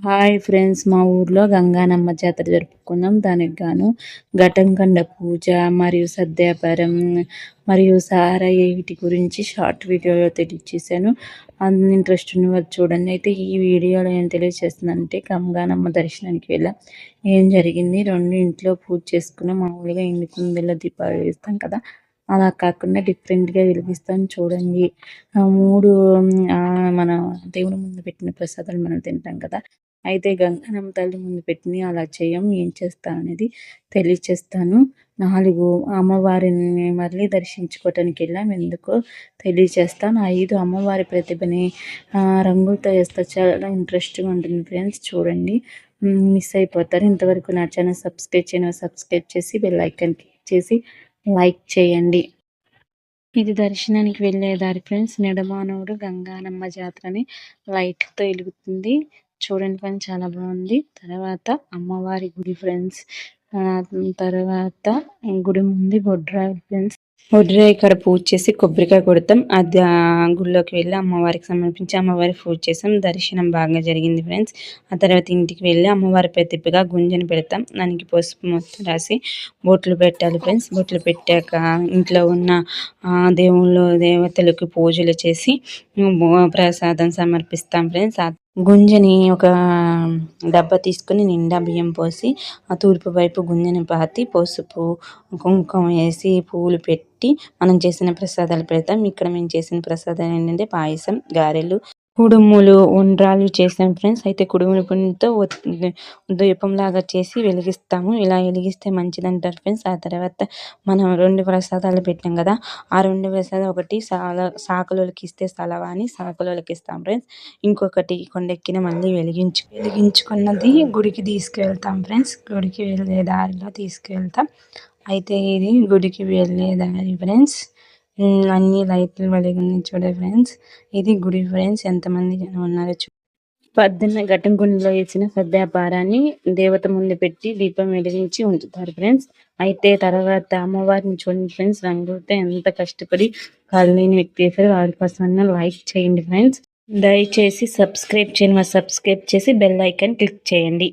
Hi friends మా ఊర్లో గంగానమ్మ జాతర జరుపుకున్నాం. దానికి గాను ఘటంకండ పూజ మరియు సద్యాపారం మరియు సారయ్య వీటి గురించి షార్ట్ వీడియోలో తెలియచేశాను. అన్ని ఇంట్రెస్ట్ ఉన్న వాళ్ళు చూడండి. అయితే ఈ వీడియోలో ఏం తెలియజేస్తుందంటే గంగానమ్మ దర్శనానికి వెళ్ళాం. ఏం జరిగింది? రెండు ఇంట్లో పూజ చేసుకున్నాం. మామూలుగా ఎందుకు కుందెల దీపాలు వేస్తాం కదా. అలా కాకుండా డిఫరెంట్గా వెలిగిస్తాం చూడండి. మూడు మన దేవుని ముందు పెట్టిన ప్రసాదాలు మనం తింటాం కదా. అయితే గంగనమ్మ తల్లి ముందు పెట్టిన అలా చేయం ఏం చేస్తా అనేది తెలియచేస్తాను. నాలుగు అమ్మవారిని మళ్ళీ దర్శించుకోవటానికి వెళ్ళాం. ఎందుకో తెలియచేస్తాను. ఐదు అమ్మవారి ప్రతిభని రంగులతో వేస్తా చాలా ఇంట్రెస్ట్గా ఉంటుంది ఫ్రెండ్స్. చూడండి. మిస్ అయిపోతారు. ఇంతవరకు నా ఛానల్ సబ్స్క్రైబ్ చేయను సబ్స్క్రైబ్ చేసి బెల్ ఐకాన్ క్లిక్ చేసి లైక్ చేయండి. ఇది దర్శనానికి వెళ్ళే దారి ఫ్రెండ్స్. నిడమానవుడు గంగానమ్మ జాతరని లైట్లతో వెలుగుతుంది. చూడండి ఫ్రెండ్స్ చాలా బాగుంది. తర్వాత అమ్మవారి గుడి ఫ్రెండ్స్ తర్వాత గుడి ముందు బొడ్రాయి ఫ్రెండ్స్. బొడ్రాయి ఇక్కడ పూజ చేసి కొబ్బరికాయ కొడతాం. అది గుళ్ళోకి వెళ్ళి అమ్మవారికి సమర్పించి అమ్మవారికి పూజ చేసాం. దర్శనం బాగా జరిగింది ఫ్రెండ్స్. ఆ తర్వాత ఇంటికి వెళ్ళి అమ్మవారి పెద్దగా గుంజని పెడతాం. దానికి పసుపు మొత్తం రాసి బొట్లు పెట్టాలి ఫ్రెండ్స్. బొట్లు పెట్టాక ఇంట్లో ఉన్న దేవుళ్ళు దేవతలకు పూజలు చేసి ప్రసాదం సమర్పిస్తాం ఫ్రెండ్స్. గుంజని ఒక డబ్బా తీసుకుని నిండా బియ్యం పోసి ఆ తూర్పు వైపు గుంజని పాతి పసుపు కుంకుమ వేసి పూలు పెట్టి మనం చేసిన ప్రసాదాలు పెడతాం. ఇక్కడ మేము చేసిన ప్రసాదాలు ఏంటంటే పాయసం గారెలు. కుడుములు ఉండ్రాలు చేసాం ఫ్రెండ్స్. అయితే కుడుములు పిండితో దీపంలాగా చేసి వెలిగిస్తాము. ఇలా వెలిగిస్తే మంచిది అంటారు ఫ్రెండ్స్. ఆ తర్వాత మనం రెండు ప్రసాదాలు పెట్టాం కదా ఆ రెండు ప్రసాదాలు ఒకటి సాల సాకులకి ఇస్తే సలవా అని సాకులకి ఇస్తాం ఫ్రెండ్స్. ఇంకొకటి కొండెక్కిన మళ్ళీ వెలిగించు వెలిగించుకున్నది గుడికి తీసుకువెళ్తాం ఫ్రెండ్స్. గుడికి వెళ్ళే దారిలో తీసుకువెళ్తాం అయితే ఇది గుడికి వెళ్ళే దారి ఫ్రెండ్స్. అన్ని లైట్లు వెలిగినాయి చూడే ఫ్రెండ్స్ ఇది గుడి ఫ్రెండ్స్ ఎంతమంది జనం ఉన్నారో చూ పద్దెన్న ఘటంగుండిలో వేసిన సద్యాపారాన్ని దేవత ముందు పెట్టి దీపం వెలిగించి ఉంచుతారు ఫ్రెండ్స్ అయితే తర్వాత అమ్మవారిని చూడండి ఫ్రెండ్స్ రంగులతో ఎంత కష్టపడి కాలనీ వ్యక్తి చేశారు వారి కోసం లైక్ చేయండి ఫ్రెండ్స్ దయచేసి సబ్స్క్రైబ్ చేయండి. సబ్స్క్రైబ్ చేసి బెల్ ఐకాన్ క్లిక్ చేయండి.